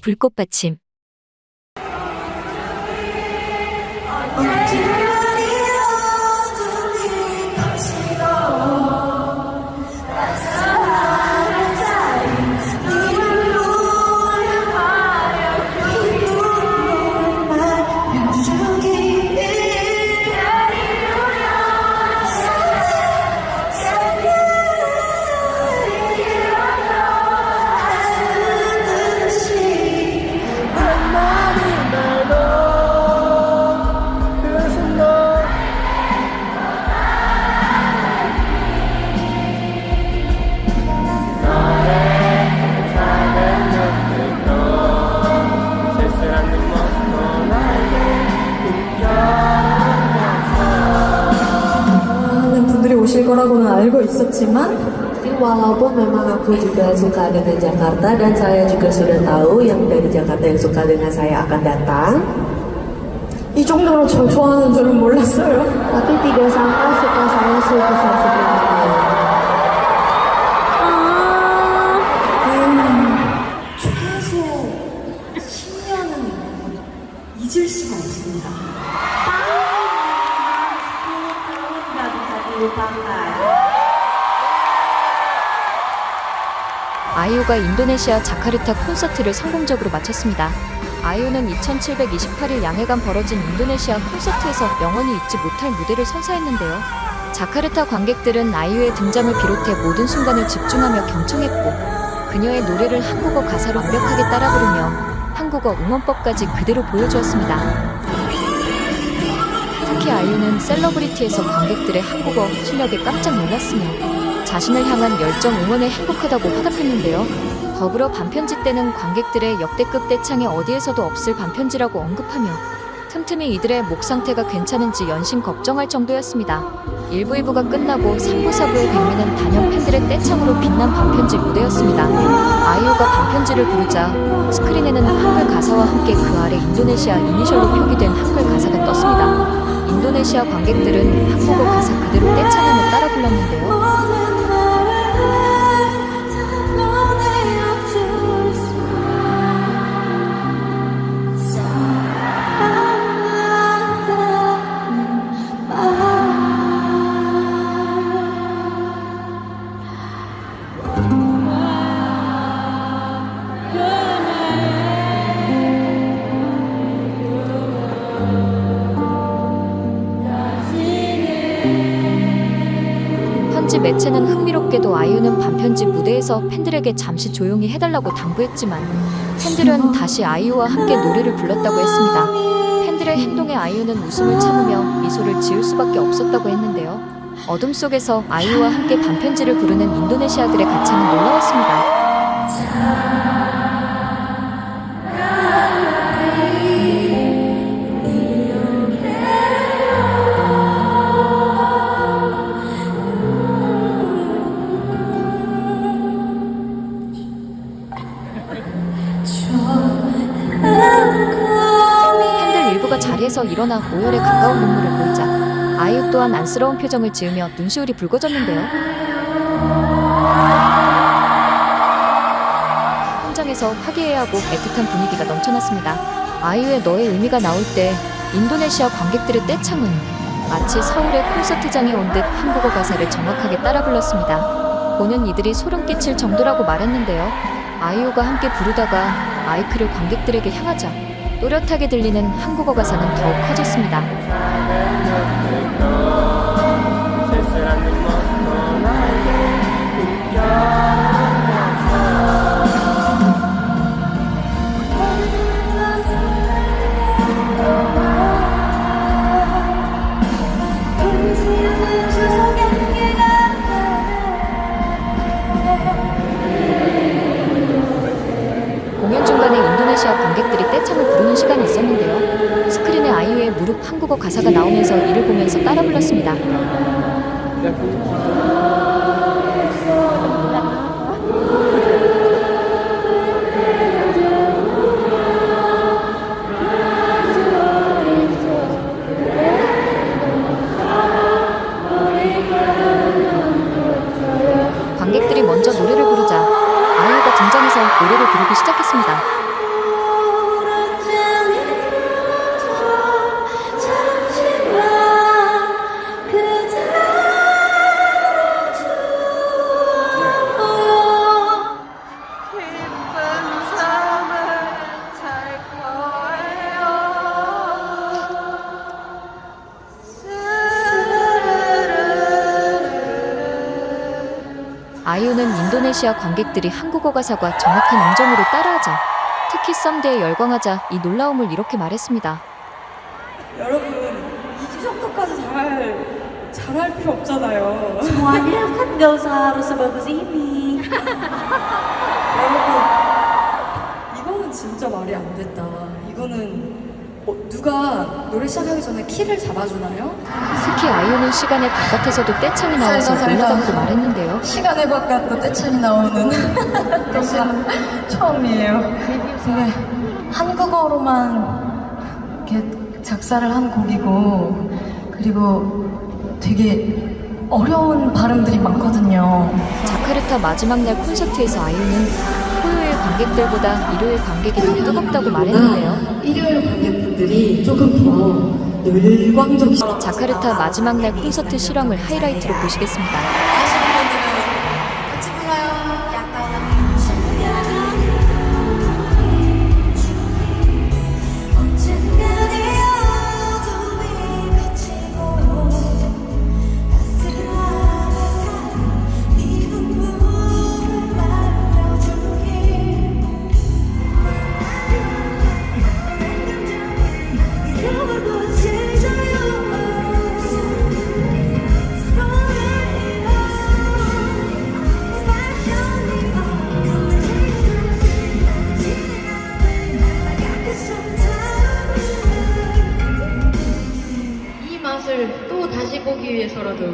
불꽃 받침. 거라고는 알고 있었지만 Walaupun memang aku juga suka dengan Jakarta dan saya juga sudah tahu yang dari Jakarta yang suka dengan saya akan datang, 이 정도로 저 좋아하는 줄은 몰랐어요. tapi tidak sangka suka saya sebesar seperti ini. 아이유가 인도네시아 자카르타 콘서트를 성공적으로 마쳤습니다. 아이유는 2728일 양해간 벌어진 인도네시아 콘서트에서 영원히 잊지 못할 무대를 선사했는데요. 자카르타 관객들은 아이유의 등장을 비롯해 모든 순간을 집중하며 경청했고 그녀의 노래를 한국어 가사로 완벽하게 따라 부르며 한국어 응원법까지 그대로 보여주었습니다. 특히 아이유는 셀러브리티에서 관객들의 한국어 실력에 깜짝 놀랐으며 자신을 향한 열정 응원에 행복하다고 화답했는데요. 더불어 반편지 때는 관객들의 역대급 떼창에 어디에서도 없을 반편지라고 언급하며 틈틈이 이들의 목 상태가 괜찮은지 연신 걱정할 정도였습니다. 1부 2부가 끝나고 3부 4부의 백미는 단연 팬들의 떼창으로 빛난 반편지 무대였습니다. 아이유가 반편지를 부르자 스크린에는 한글 가사와 함께 그 아래 인도네시아 이니셜로 표기된 한글 가사가 떴습니다. 인도네시아 관객들은 한국어 가사 그대로 떼창하며 따라 불렀는데요. 현지 매체는 흥미롭게도 아이유는 반편지 무대에서 팬들에게 잠시 조용히 해달라고 당부했지만 팬들은 다시 아이유와 함께 노래를 불렀다고 했습니다. 팬들의 행동에 아이유는 웃음을 참으며 미소를 지을 수밖에 없었다고 했는데요. 어둠 속에서 아이유와 함께 반편지를 부르는 인도네시아들의 가창은 놀라웠습니다. 일어나 오열에 가까운 눈물을 보이자 아이유 또한 안쓰러운 표정을 지으며 눈시울이 붉어졌는데요. 현장에서 화기애애하고 애틋한 분위기가 넘쳐났습니다. 아이유의 너의 의미가 나올 때 인도네시아 관객들의 떼창은 마치 서울의 콘서트장에 온 듯 한국어 가사를 정확하게 따라 불렀습니다. 보는 이들이 소름 끼칠 정도라고 말했는데요. 아이유가 함께 부르다가 마이크를 관객들에게 향하자 또렷하게 들리는 한국어 가사는 더욱 커졌습니다. 가사가 나오면서 이를 보면서 따라 불렀습니다. 관객들이 먼저 노래를 부르자 아이유가 등장해서 노래를 부르기 시작했습니다. 아이유는 인도네시아 관객들이 한국어 가사가 정확한 음정으로 따라하자 특히 썸데에 열광하자 이 놀라움을 이렇게 말했습니다. 여러분 이 정도까지 잘 잘할 필요 없잖아요. Semuanya kan gak usah harus sebagus ini. 여러분 이거는 진짜 말이 안 됐다. 이거는 어, 누가 노래 시작하기 전에 키를 잡아주나요? 아이유는 시간에 바깥에서도 떼창이 나와서 살다, 살다. 놀라다고 말했는데요. 시간에 바깥도 떼창이 나오는 것은 처음이에요. 근데 한국어로만 이렇게 작사를 한 곡이고 그리고 되게 어려운 발음들이 많거든요. 자카르타 마지막 날 콘서트에서 아이유는 토요일 관객들보다 일요일 관객이 더 뜨겁다고 말했는데요. 일요일 관객분들이 조금 더 열광적. 자카르타 마지막 날 콘서트 실황을 하이라이트로 보시겠습니다. 위해서라도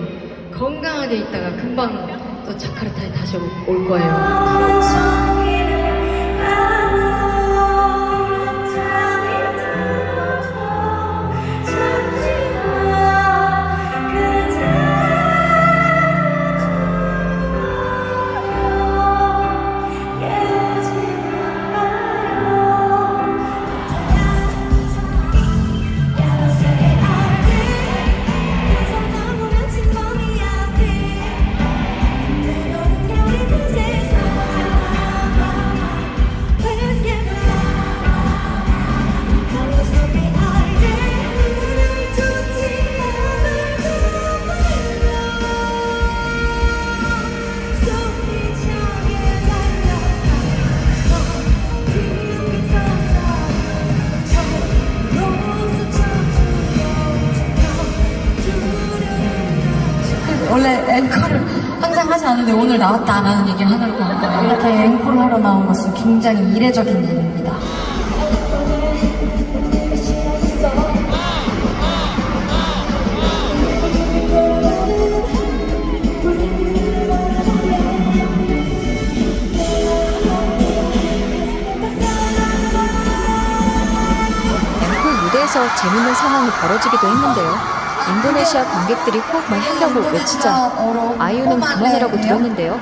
건강하게 있다가 금방 또 자카르타에 다시 올- 올 거예요. 오늘 나왔다 안 하는 얘기를 거예요. 이렇게 앵콜을 하러 나온 것은 굉장히 이례적인 일입니다. 앵콜 무대에서 재밌는 상황이 벌어지기도 했는데요. 인도네시아 관객들이 호흡만 하려고 외치자 아이유는 그만해라고 들었는데요.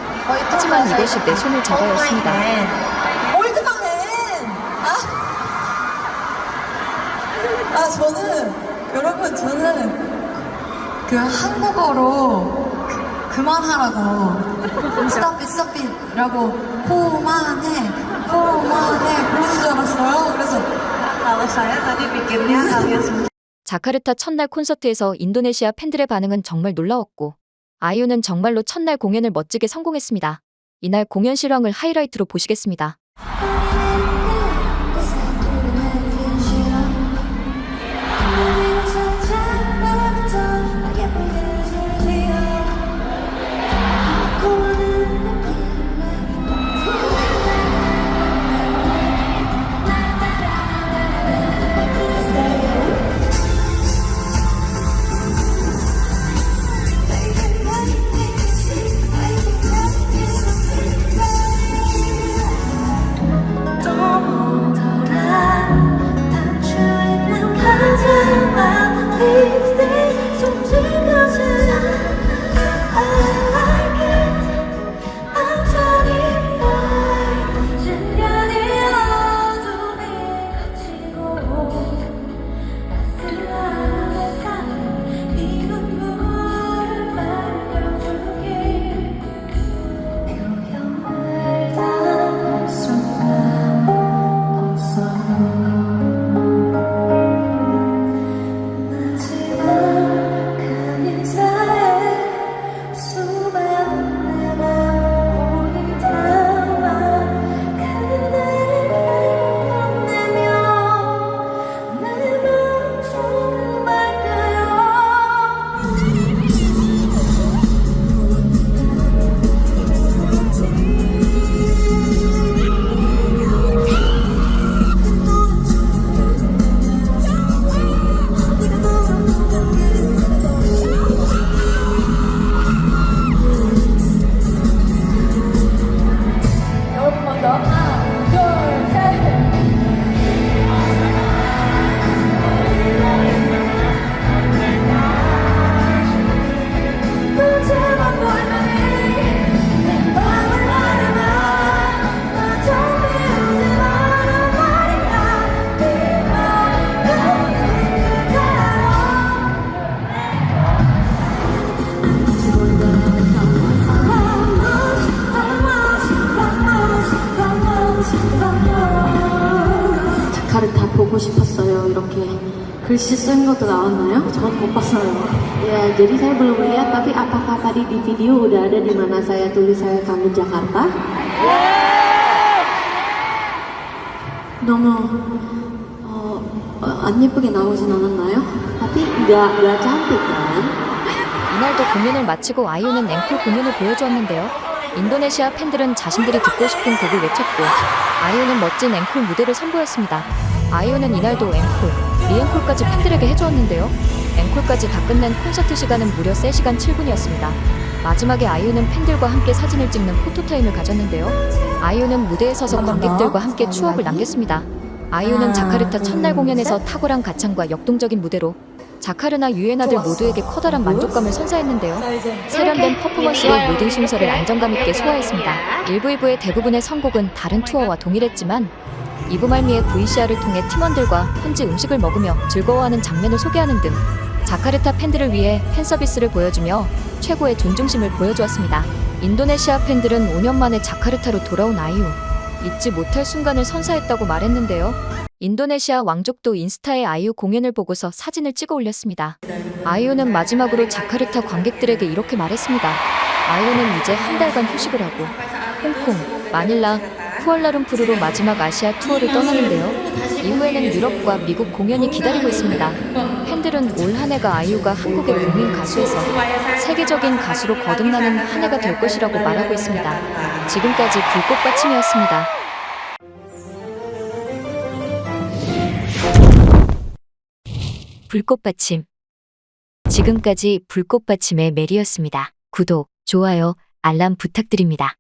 하지만 이것이 내 손을 잡아였습니다. 아! 아, 저는, 여러분, 저는 그 한국어로 그, 그만하라고, stop it, stop it 라고, 그만해, 그만해, 그러는 줄 알았어요. 그래서, pikirnya kalian semua 자카르타 첫날 콘서트에서 인도네시아 팬들의 반응은 정말 놀라웠고 아이유는 정말로 첫날 공연을 멋지게 성공했습니다. 이날 공연 실황을 하이라이트로 보시겠습니다. 이렇게 글씨 쓴 것도 나왔나요? 전못 봤어요. Ya, jadi saya belum lihat, tapi apakah tadi di video udah ada di mana saya tulis saya kangen Jakarta? 너무 어, 어, 안 예쁘게 나오진 않았나요? Nggak cantik kan? 이날도 공연을 마치고 아이유는 앵콜 공연을 보여주었는데요. 인도네시아 팬들은 자신들이 듣고 싶은 곡을 외쳤고 아이유는 멋진 앵콜 무대를 선보였습니다. 아이유는 이날도 앵콜, 리앵콜까지 팬들에게 해주었는데요. 앵콜까지 다 끝낸 콘서트 시간은 무려 3시간 7분이었습니다. 마지막에 아이유는 팬들과 함께 사진을 찍는 포토타임을 가졌는데요. 아이유는 무대에 서서 관객들과 함께 추억을 남겼습니다. 아이유는 자카르타 첫날 공연에서 탁월한 가창과 역동적인 무대로 자카르나 유엔아들 모두에게 커다란 만족감을 선사했는데요. 세련된 퍼포먼스로 모든 순서를 안정감 있게 소화했습니다. 1부, 2부의 대부분의 선곡은 다른 투어와 동일했지만 2부 말미에 VCR을 통해 팀원들과 현지 음식을 먹으며 즐거워하는 장면을 소개하는 등 자카르타 팬들을 위해 팬 서비스를 보여주며 최고의 존중심을 보여주었습니다. 인도네시아 팬들은 5년 만에 자카르타로 돌아온 아이유. 잊지 못할 순간을 선사했다고 말했는데요. 인도네시아 왕족도 인스타에 아이유 공연을 보고서 사진을 찍어 올렸습니다. 아이유는 마지막으로 자카르타 관객들에게 이렇게 말했습니다. 아이유는 이제 한 달간 휴식을 하고 홍콩, 마닐라, 쿠알라룸푸르로 마지막 아시아 투어를 떠나는데요. 이후에는 유럽과 미국 공연이 기다리고 있습니다. 팬들은 올 한 해가 아이유가 한국의 국민 가수에서 세계적인 가수로 거듭나는 한 해가 될 것이라고 말하고 있습니다. 지금까지 불꽃 받침이었습니다. 불꽃받침. 지금까지 불꽃받침의 메리였습니다. 구독, 좋아요, 알람 부탁드립니다.